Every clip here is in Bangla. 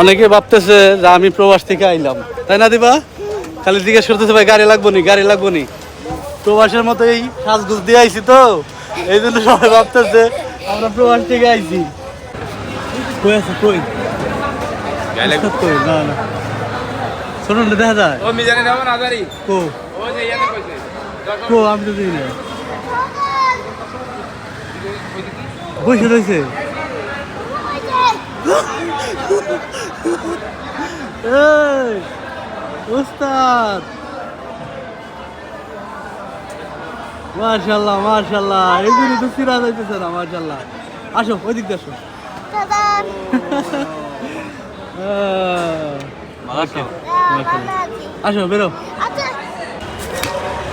অনেকে ভাবতেছে যে আমি প্রবাস থেকে আইলাম। তাই না দিবা? খালি জিজ্ঞেস করতেছে ভাই গাড়ি লাগবো নি? গাড়ি লাগবো নি? প্রবাসের মতো এই সাজগুজ দিয়ে আইছি তো। এই জন্য সবাই ভাবতেছে আমরা প্রবাস থেকে আইছি। কই আছে? কই? কই? না না। শোনো না দেখা যায়। ও মিজানে যাব না দাঁড়ি কো? ও যে ইয়াতে কইছে। কো আমি তো দিই না। বসে রয়েছে এই উস্তাদ মাশাল্লাহ মাশাল্লাহ এই জন্য তো সিরা যাইতেছে না মাশাল্লাহ আসো ওই দিক দিয়ে আসো দাদান আহ, আসো মাশাল্লাহ। আসো বেরো আচ্ছা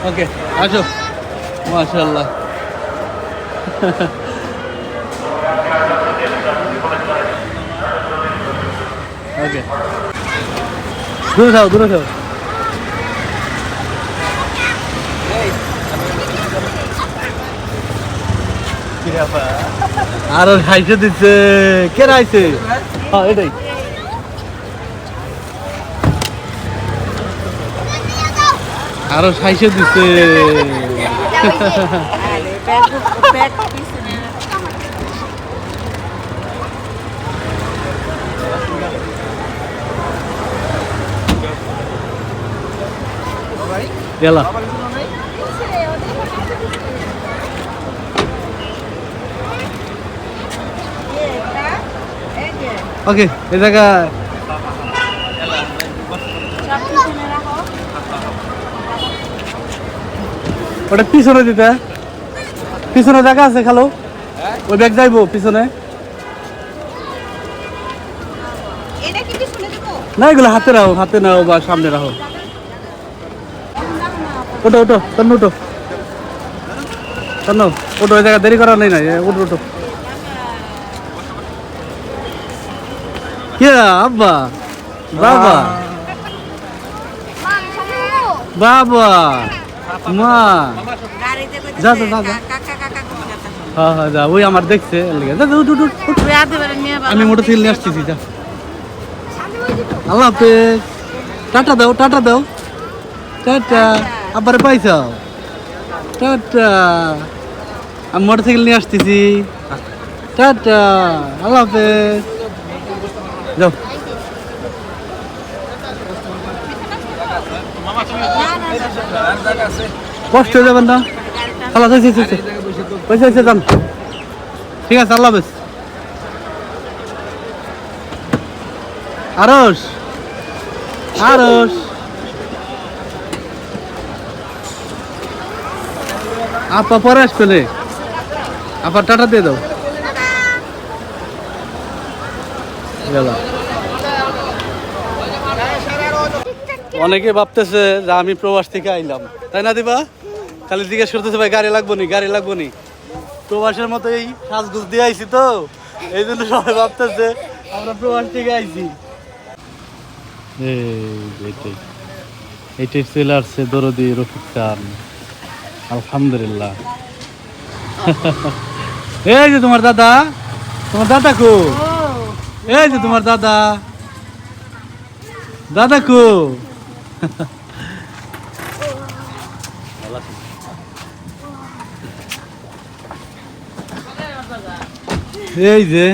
ওকে আসো মাশাল্লাহ ওকে দূরে যাও দূরে যাও আরও খাইছে দিচ্ছে কে রাইছে হ্যাঁ এটাই। আরও খাইছে দিচ্ছে গেলা। ওকে এই জায়গা ওটা পিছনে দিতে পিছনে জায়গা আছে খালো? ওই ব্যাগ যাইবো পিছনে। এটা কি শুনে দেবো। না এগুলো হাতে রাখো হাতে নাও বা সামনে রাখো। ওটো ওটো তন্ন ওটো তন্ন ওটো ওই জায়গা দেরি করার নেই না ওটো ওটো কে আব্বা? বাবা? বাবা? মা? যা যা যা হ্যাঁ হ্যাঁ যা ওই আমার দেখছে উঠ, উঠ, উঠ, উঠ। আমি মোটরসাইকেল নিয়ে আসতেছি যা। আল্লাহ হাফেজ। টাটা দাও টাটা দাও। টাটা। আবার পাইছাও টাটা। আমি মোটরসাইকেল নিয়ে আসতেছি। টাটা। আল্লাহ হাফেজ। যাও। কষ্ট হয়ে যাবেন না? খালা যাইছে যাইছে পয়সা হয়েছে যান। ঠিক আছে, আল্লাহ হাফেজ। আরস আরস আপা পরে আসবে আপা টাটা দিয়ে দাও। গেল অনেকে ভাবতেছে যে আমি প্রবাস থেকে আইলাম। তাই না দিবা? খালি জিজ্ঞেস করতেছে ভাই গাড়ি লাগবো নি? গাড়ি লাগবো নি? প্রবাসের মতো এই সাজগুজ দিয়ে আইছি তো। এই জন্য সবাই ভাবতেছে আমরা প্রবাস থেকে আইছি। এইটাই এইটাই চলে আসছে দরদি রফিক খান। আলহামদুলিল্লাহ। এই যে তোমার দাদা তোমার দাদা কো? এই যে তোমার দাদা। দাদা কো? এই যে।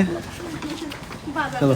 চলো